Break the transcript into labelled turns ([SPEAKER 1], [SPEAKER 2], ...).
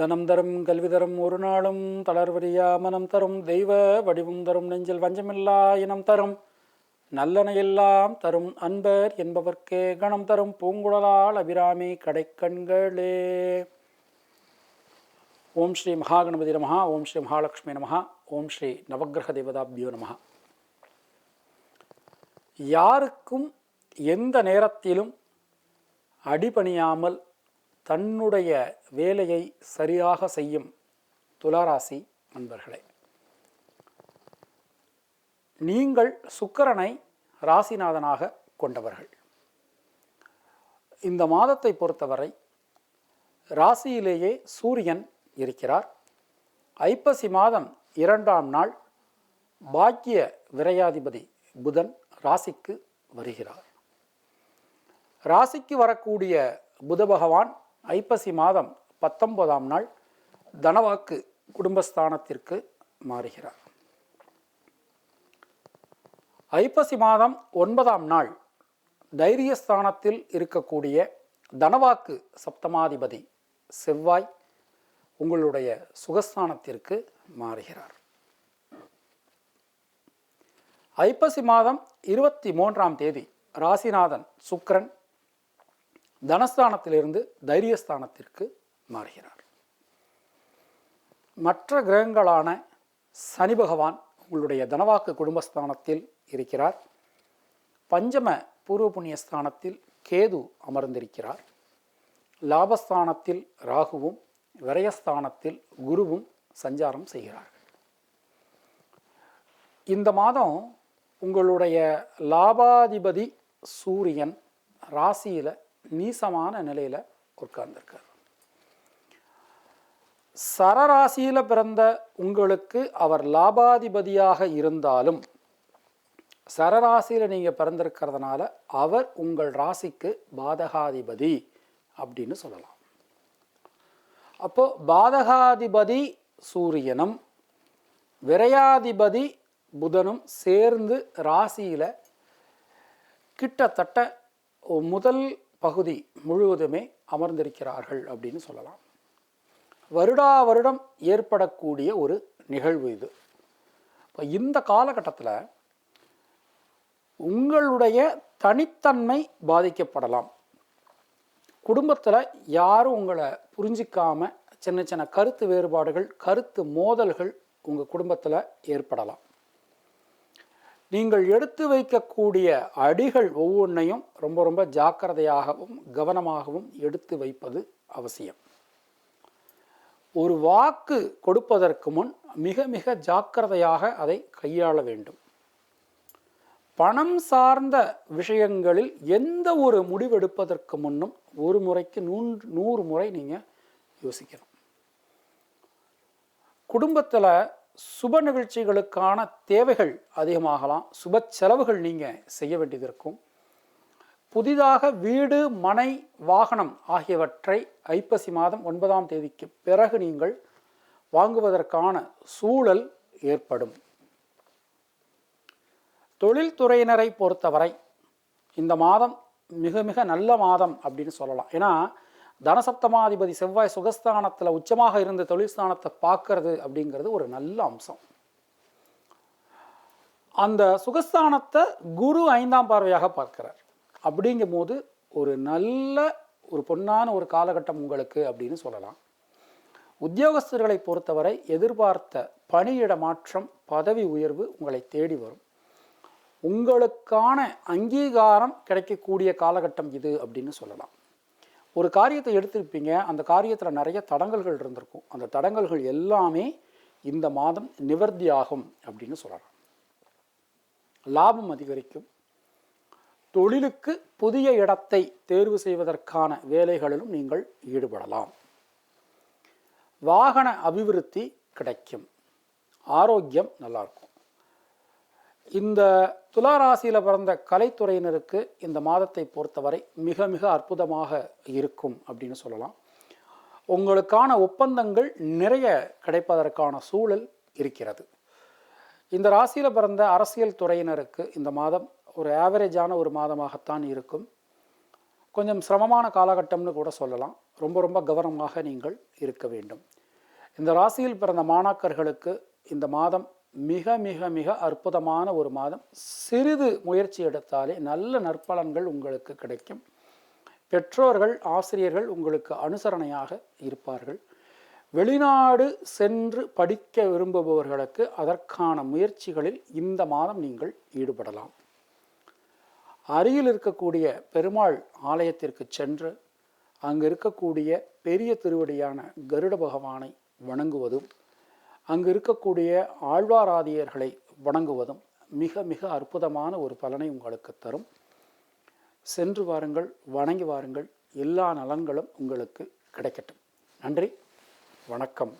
[SPEAKER 1] தனம் தரும் கல்வி தரும் ஒரு நாளும் தளர்வரியா மனம் தரும் தெய்வ வடிவம் தரும் நெஞ்சில் வஞ்சமில்லா இனம் தரும். நல்லனையெல்லாம் தரும் அன்பர் என்பவர்க்கே கணம் தரும் பூங்குழலால் அபிராமி கடைக்கண்களே. ஓம் ஸ்ரீ மகாகணபதி நமஹா ஓம் ஸ்ரீ மகாலட்சுமி நமஹா ஓம் ஸ்ரீ நவகிரக தேவதாபியோ நமஹா. யாருக்கும் எந்த நேரத்திலும் அடிபணியாமல் தன்னுடைய வேலையை சரியாக செய்யும் துளாராசி நண்பர்களே நீங்கள் சுக்கரனை ராசிநாதனாக கொண்டவர்கள். இந்த மாதத்தை பொறுத்தவரை ராசியிலேயே சூரியன் இருக்கிறார். ஐப்பசி மாதம் இரண்டாம் நாள் பாக்கிய விரையாதிபதி புதன் ராசிக்கு வருகிறார். ராசிக்கு வரக்கூடிய புத பகவான் ஐப்பசி மாதம் பத்தொன்பதாம் நாள் தனவாக்கு குடும்பஸ்தானத்திற்கு மாறுகிறார். ஐப்பசி மாதம் ஒன்பதாம் நாள் தைரியஸ்தானத்தில் இருக்கக்கூடிய தனவாக்கு சப்தமாதிபதி செவ்வாய் உங்களுடைய சுகஸ்தானத்திற்கு மாறுகிறார். ஐப்பசி மாதம் இருபத்தி மூன்றாம் தேதி ராசிநாதன் சுக்ரன் தனஸ்தானத்திலிருந்து தைரியஸ்தானத்திற்கு மாறுகிறார். மற்ற கிரகங்களான சனி பகவான் உங்களுடைய தனவாக்கு குடும்பஸ்தானத்தில் இருக்கிறார். பஞ்சம பூர்வ புண்ணிய ஸ்தானத்தில் கேது அமர்ந்திருக்கிறார். லாபஸ்தானத்தில் ராகுவும் விரயஸ்தானத்தில் குருவும் சஞ்சாரம் செய்கிறார்கள். இந்த மாதம் உங்களுடைய லாபாதிபதி சூரியன் ராசியில் நீசமான நிலையில் உட்கார்ந்துருக்கார். சரராசியில் பிறந்த உங்களுக்கு அவர் லாபாதிபதியாக இருந்தாலும் சரராசியில் நீங்கள் பிறந்திருக்கிறதுனால அவர் உங்கள் ராசிக்கு பாதகாதிபதி அப்படின்னு சொல்லலாம். அப்போது பாதகாதிபதி சூரியனும் விரையாதிபதி புதனும் சேர்ந்து ராசியில் கிட்டத்தட்ட முதல் பகுதி முழுவதுமே அமர்ந்திருக்கிறார்கள் அப்படின்னு சொல்லலாம். வருடா வருடம் ஏற்படக்கூடிய ஒரு நிகழ்வு இது. இப்போ இந்த காலகட்டத்தில் உங்களுடைய தனித்தன்மை பாதிக்கப்படலாம். குடும்பத்தில் யாரும் உங்களை புரிஞ்சிக்காமல் சின்ன சின்ன கருத்து வேறுபாடுகள் கருத்து மோதல்கள் உங்கள் குடும்பத்தில் ஏற்படலாம். நீங்கள் எடுத்து வைக்கக்கூடிய அடிகள் ஒவ்வொன்றையும் ரொம்ப ரொம்ப ஜாக்கிரதையாகவும் கவனமாகவும் எடுத்து வைப்பது அவசியம். ஒரு வாக்கு கொடுப்பதற்கு முன் மிக மிக ஜாக்கிரதையாக அதை கையாள வேண்டும். பணம் சார்ந்த விஷயங்களில் எந்த ஒரு முடிவெடுப்பதற்கு முன்னும் ஒரு முறைக்கு நூன்று நூறு முறை நீங்கள் யோசிக்கணும். குடும்பத்தில் சுப நிகழ்ச்சிகளுக்கான தேவைகள் அதிகமாகலாம். சுப செலவுகள் நீங்கள் செய்ய வேண்டியது இருக்கும். புதிதாக வீடு மனை வாகனம் ஆகியவற்றை ஐப்பசி மாதம் ஒன்பதாம் தேதிக்கு பிறகு நீங்கள் வாங்குவதற்கான சூழல் ஏற்படும். தொழில்துறையினரை பொறுத்தவரை இந்த மாதம் மிக மிக நல்ல மாதம் அப்படின்னு சொல்லலாம். ஏன்னா தனசப்தமாதிபதி செவ்வாய் சுகஸ்தானத்தில் உச்சமாக இருந்த தொழில்ஸ்தானத்தை பார்க்கறது அப்படிங்கிறது ஒரு நல்ல அம்சம். அந்த சுகஸ்தானத்தை குரு ஐந்தாம் பார்வையாக பார்க்கிறார். அப்படிங்கும் போது ஒரு நல்ல ஒரு பொன்னான ஒரு காலகட்டம் உங்களுக்கு அப்படின்னு சொல்லலாம். உத்தியோகஸ்தர்களை பொறுத்தவரை எதிர்பார்த்த பணியிட மாற்றம் பதவி உயர்வு உங்களை தேடி வரும். உங்களுக்கான அங்கீகாரம் கிடைக்கக்கூடிய காலகட்டம் இது அப்படின்னு சொல்லலாம். ஒரு காரியத்தை எடுத்திருப்பீங்க அந்த காரியத்தில் நிறைய தடங்கல்கள் இருந்திருக்கும். அந்த தடங்கல்கள் எல்லாமே இந்த மாதம் நிவர்த்தி ஆகும் அப்படின்னு சொல்லலாம் லாபம் அதிகரிக்கும். தொழிலுக்கு புதிய இடத்தை தேர்வு செய்வதற்கான வேலைகளிலும் நீங்கள் ஈடுபடலாம். வாகன அபிவிருத்தி கிடைக்கும். ஆரோக்கியம் நல்லாயிருக்கும் இந்த துளாராசியில் பிறந்த கலைத்துறையினருக்கு இந்த மாதத்தை பொறுத்தவரை மிக மிக அற்புதமாக இருக்கும் அப்படின்னு சொல்லலாம். உங்களுக்கான ஒப்பந்தங்கள் நிறைய கிடைப்பதற்கான சூழல் இருக்கிறது. இந்த ராசியில் பிறந்த அரசியல் துறையினருக்கு இந்த மாதம் ஒரு ஆவரேஜான ஒரு மாதமாகத்தான் இருக்கும். கொஞ்சம் சிரமமான காலகட்டம்னு கூட சொல்லலாம். ரொம்ப ரொம்ப கவனமாக நீங்கள் இருக்க வேண்டும். இந்த ராசியில் பிறந்த மாணாக்கர்களுக்கு இந்த மாதம் மிக மிக மிக அற்புதமான ஒரு மாதம். சிறிது முயற்சி எடுத்தாலே நல்ல நற்பலன்கள் உங்களுக்கு கிடைக்கும். பெற்றோர்கள் ஆசிரியர்கள் உங்களுக்கு அனுசரணையாக இருப்பார்கள். வெளிநாடு சென்று படிக்க விரும்புபவர்களுக்கு அதற்கான முயற்சிகளில் இந்த மாதம் நீங்கள் ஈடுபடலாம். அருகில் இருக்கக்கூடிய பெருமாள் ஆலயத்திற்கு சென்று அங்கு இருக்கக்கூடிய பெரிய திருவடியான கருட பகவானை வணங்குவதும் அங்கு இருக்கக்கூடிய ஆழ்வாராதியர்களை வணங்குவதும் மிக மிக அற்புதமான ஒரு பலனை உங்களுக்கு தரும். சென்று வாருங்கள் வணங்கி வாருங்கள். எல்லா நலன்களும் உங்களுக்கு கிடைக்கட்டும். நன்றி வணக்கம்.